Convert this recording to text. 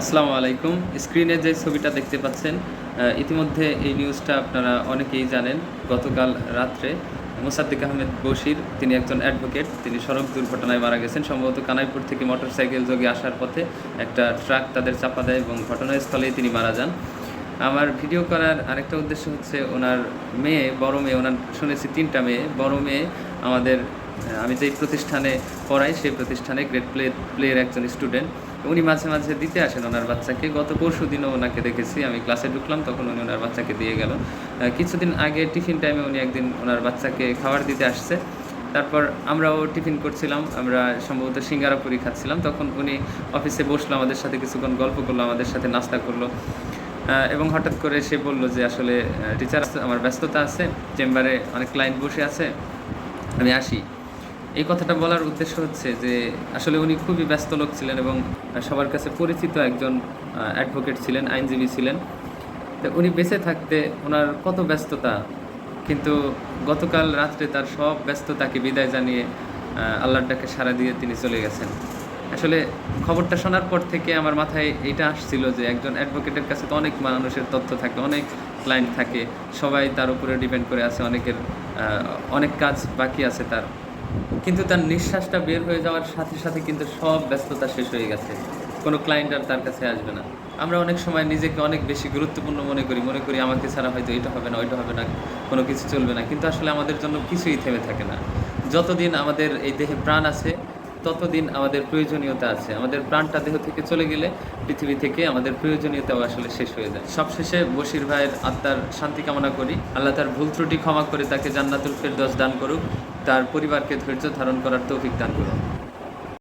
আসসালামু আলাইকুম। স্ক্রিনে যে ছবিটা দেখতে পাচ্ছেন ইতিমধ্যে এই নিউজটা আপনারা অনেকেই জানেন। গতকাল রাত্রে মোসাদ্দিক আহমেদ বশির, তিনি একজন অ্যাডভোকেট তিনি সড়ক দুর্ঘটনায় মারা গেছেন। সম্ভবত কানাইপুর থেকে মোটরসাইকেল যোগে আসার পথে একটা ট্রাক তাদের চাপা দেয় এবং ঘটনাস্থলেই তিনি মারা যান। আমার ভিডিও করার আরেকটা উদ্দেশ্য হচ্ছে, ওনার মেয়ে, বড় মেয়ে, ওনার শুনেছি তিনটা মেয়ে। বড় মেয়ে আমাদের আমি যেই প্রতিষ্ঠানে পড়াই, সেই প্রতিষ্ঠানে গ্রেড প্লে প্লেয়ের একজন স্টুডেন্ট উনি মাঝে মাঝে দিতে আসেন ওনার বাচ্চাকে। গত পরশু দিনও ওনাকে দেখেছি। আমি ক্লাসে ঢুকলাম, তখন উনি ওনার বাচ্চাকে দিয়ে গেল। কিছুদিন আগে টিফিন টাইমে উনি একদিন ওনার বাচ্চাকে খাবার দিতে আসছে। তারপর আমরাও টিফিন করছিলাম। আমরা সম্ভবত সিঙ্গারা পুরি খাচ্ছিলাম। তখন উনি অফিসে বসল, আমাদের সাথে কিছুক্ষণ গল্প করল, আমাদের সাথে নাস্তা করল। এবং হঠাৎ করে সে বলল যে, আসলে টিচার আমার ব্যস্ততা আছে। চেম্বারে অনেক ক্লায়েন্ট বসে আছে। আমি আসি। এই কথাটা বলার উদ্দেশ্য হচ্ছে যে আসলে উনি খুবই ব্যস্ত লোক ছিলেন এবং সবার কাছে পরিচিত একজন অ্যাডভোকেট ছিলেন, আইনজীবী ছিলেন। তো উনি বেঁচে থাকতে ওনার কত ব্যস্ততা, কিন্তু গতকাল রাত্রে তার সব ব্যস্ততাকে বিদায় জানিয়ে আল্লাহর ডাকে সাড়া দিয়ে তিনি চলে গেছেন। আসলে খবরটা শোনার পর থেকে আমার মাথায় এইটা আসছিল যে একজন অ্যাডভোকেটের কাছে তো অনেক মানুষের তথ্য থাকে, অনেক ক্লায়েন্ট থাকে, সবাই তার উপরে ডিপেন্ড করে আছে, অনেকের অনেক কাজ বাকি আছে তার। কিন্তু তার নিঃশ্বাসটা বের হয়ে যাওয়ার সাথে সাথে কিন্তু সব ব্যস্ততা শেষ হয়ে গেছে। কোনো ক্লায়েন্ট আর তার কাছে আসবে না। আমরা অনেক সময় নিজেকে অনেক বেশি গুরুত্বপূর্ণ মনে করি মনে করি আমাকে ছাড়া হয়তো এটা হবে না, ওইটা হবে না, কোনো কিছু চলবে না। কিন্তু আসলে আমাদের জন্য কিছুই থেমে থাকে না। যতদিন আমাদের এই দেহে প্রাণ আছে, ততদিন আমাদের প্রয়োজনীয়তা আছে। আমাদের প্রাণটা দেহ থেকে চলে গেলে পৃথিবী থেকে আমাদের প্রয়োজনীয়তাও আসলে শেষ হয়ে যায়। সবশেষে বশির ভাইয়ের আত্মার শান্তি কামনা করি। আল্লাহ তার ভুল ত্রুটি ক্ষমা করে তাকে জান্নাতুল ফেরদৌস দান করুক। তার পরিবারকে ধৈর্য ধারণ করার তৌফিক দান করুন।